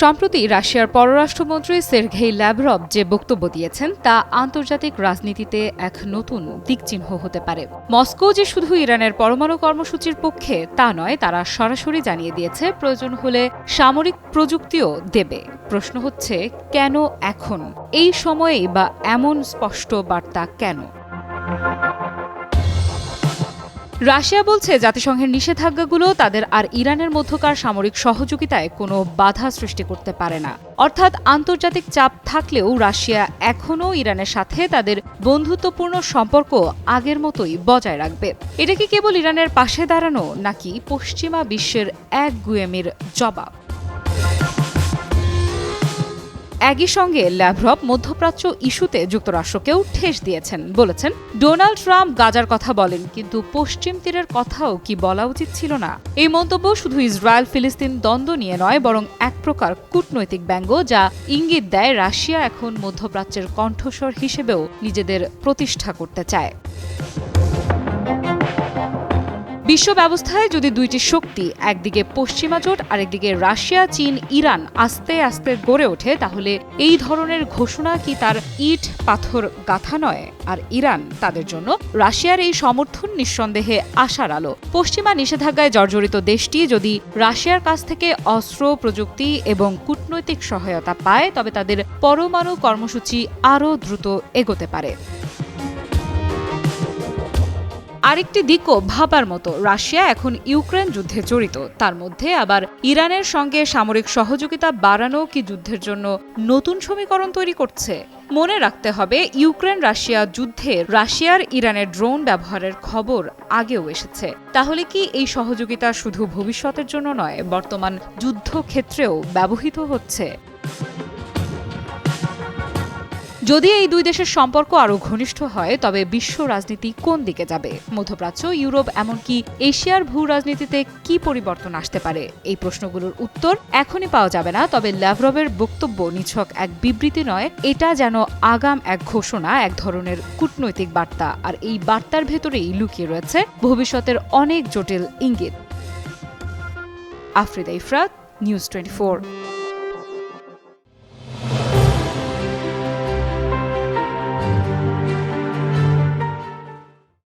সম্প্রতি রাশিয়ার পররাষ্ট্রমন্ত্রী সের্ঘেই ল্যাভরভ যে বক্তব্য দিয়েছেন, তা আন্তর্জাতিক রাজনীতিতে এক নতুন দিকচিহ্ন হতে পারে। মস্কো যে শুধু ইরানের পরমাণু কর্মসূচির পক্ষে তা নয়, তারা সরাসরি জানিয়ে দিয়েছে, প্রয়োজন হলে সামরিক প্রযুক্তিও দেবে। প্রশ্ন হচ্ছে, কেন এখন? এই সময়েই বা এমন স্পষ্ট বার্তা কেন? রাশিয়া বলছে জাতিসংঘের নিষেধাজ্ঞাগুলো তাদের আর ইরানের মধ্যকার সামরিক সহযোগিতায় কোনো বাধা সৃষ্টি করতে পারে না। অর্থাৎ আন্তর্জাতিক চাপ থাকলেও রাশিয়া এখনও ইরানের সাথে তাদের বন্ধুত্বপূর্ণ সম্পর্ক আগের মতোই বজায় রাখবে। এটা কি কেবল ইরানের পাশে দাঁড়ানো নাকি পশ্চিমা বিশ্বের এক গুয়েমির জবাব? একই সঙ্গে ল্যাভরভ মধ্যপ্রাচ্য ইস্যুতে যুক্তরাষ্ট্রকেও ঠেস দিয়েছেন, বলেছেন, ডোনাল্ড ট্রাম্প গাজার কথা বলেন, কিন্তু পশ্চিম তীরের কথাও কি বলা উচিত ছিল না? এই মন্তব্য শুধু ইসরায়েল ফিলিস্তিন দ্বন্দ্ব নিয়ে নয়, বরং এক প্রকার কূটনৈতিক ব্যঙ্গ যা ইঙ্গিত দেয় রাশিয়া এখন মধ্যপ্রাচ্যের কণ্ঠস্বর হিসেবেও নিজেদের প্রতিষ্ঠা করতে চায়। বিশ্ব ব্যবস্থায় যদি দুইটি শক্তি, একদিকে পশ্চিমা জোট, আরেকদিকে রাশিয়া, চীন, ইরান আস্তে আস্তে গড়ে ওঠে, তাহলে এই ধরনের ঘোষণা কি তার ইট পাথর গাথা নয়? আর ইরান তাদের জন্য রাশিয়ার এই সমর্থন নিঃসন্দেহে আশার আলো। পশ্চিমা নিষেধাজ্ঞায় জর্জরিত দেশটি যদি রাশিয়ার কাছ থেকে অস্ত্র, প্রযুক্তি এবং কূটনৈতিক সহায়তা পায়, তবে তাদের পরমাণু কর্মসূচি আরও দ্রুত এগোতে পারে। আরেকটি দিকও ভাবার মতো, রাশিয়া এখন ইউক্রেন যুদ্ধে জড়িত। তার মধ্যে আবার ইরানের সঙ্গে সামরিক সহযোগিতা বাড়ানো কি যুদ্ধের জন্য নতুন সমীকরণ তৈরি করছে? মনে রাখতে হবে ইউক্রেন রাশিয়া যুদ্ধে রাশিয়ার ইরানের ড্রোন ব্যবহারের খবর আগেও এসেছে। তাহলে কি এই সহযোগিতা শুধু ভবিষ্যতের জন্য নয়, বর্তমান যুদ্ধক্ষেত্রেও ব্যবহৃত হচ্ছে? যদি এই দুই দেশের সম্পর্ক আরও ঘনিষ্ঠ হয়, তবে বিশ্ব রাজনীতি কোন দিকে যাবে? মধ্যপ্রাচ্য, ইউরোপ, এমনকি এশিয়ার ভূ রাজনীতিতে কি পরিবর্তন আসতে পারে? এই প্রশ্নগুলোর উত্তর এখনই পাওয়া যাবে না, তবে ল্যাভরভের বক্তব্য নিছক এক বিবৃতি নয়, এটা যেন আগাম এক ঘোষণা, এক ধরনের কূটনৈতিক বার্তা। আর এই বার্তার ভেতরেই লুকিয়ে রয়েছে ভবিষ্যতের অনেক জটিল ইঙ্গিত। Afrida Ifrat, news twenty